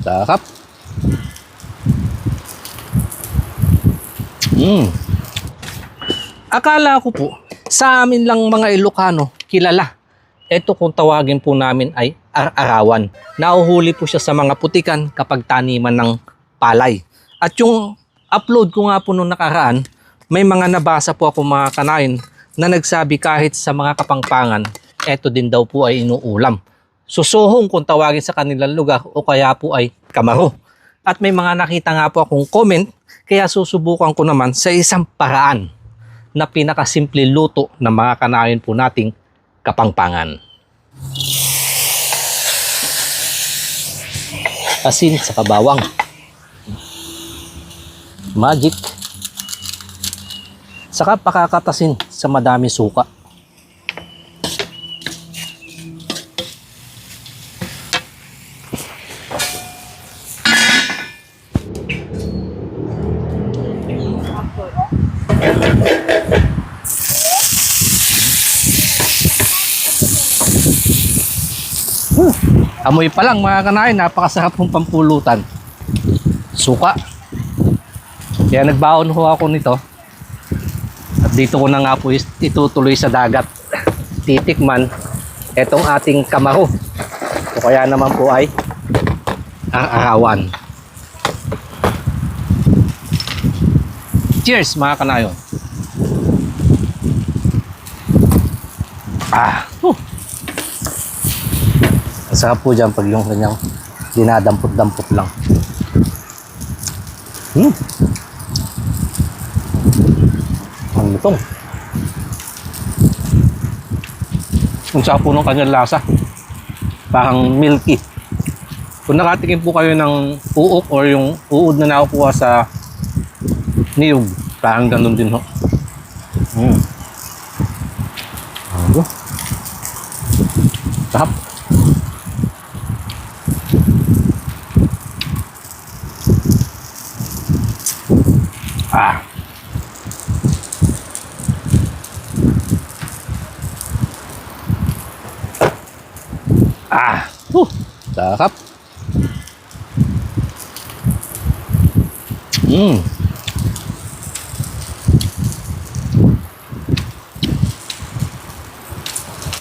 Sarap. Mm. Akala ko po, sa amin lang mga Ilocano, kilala. Ito kung tawagin po namin ay ar-arawan. Nauhuli po siya sa mga putikan kapag taniman ng palay. At yung upload ko nga po nung nakaraan, may mga nabasa po ako mga kanain na nagsabi kahit sa mga kapangpangan, eto din daw po ay inuulam. Susuhong kung tawagin sa kanilang lugar o kaya po ay kamaro. At may mga nakita nga po akong comment, kaya susubukan ko naman sa isang paraan na pinakasimple luto ng mga kanain po nating kapangpangan. Asin sa kabawang. Magic. Saka pakakatasin sa madami suka. Amoy pa lang mga kanain, napakasarap ng pampulutan. Suka. Kaya nagbaon ho ako nito. At dito ko na nga po itutuloy sa dagat. Titikman etong ating kamaro. O kaya naman po ay aarawan. Cheers mga kanayon. Ah, huh. Ang sarap po dyan pag yung kanyang dinadampot-dampot lang. Hmm. Ang lutong. Ang sarap po ng kanyang lasa. Parang milky. Kung nakatikim po kayo ng uok or yung uod na nakukuha sa niyog, parang ganun din ho. Hmm. Ano? Sarap. Ah. Ah. Uh, sarap. Mm.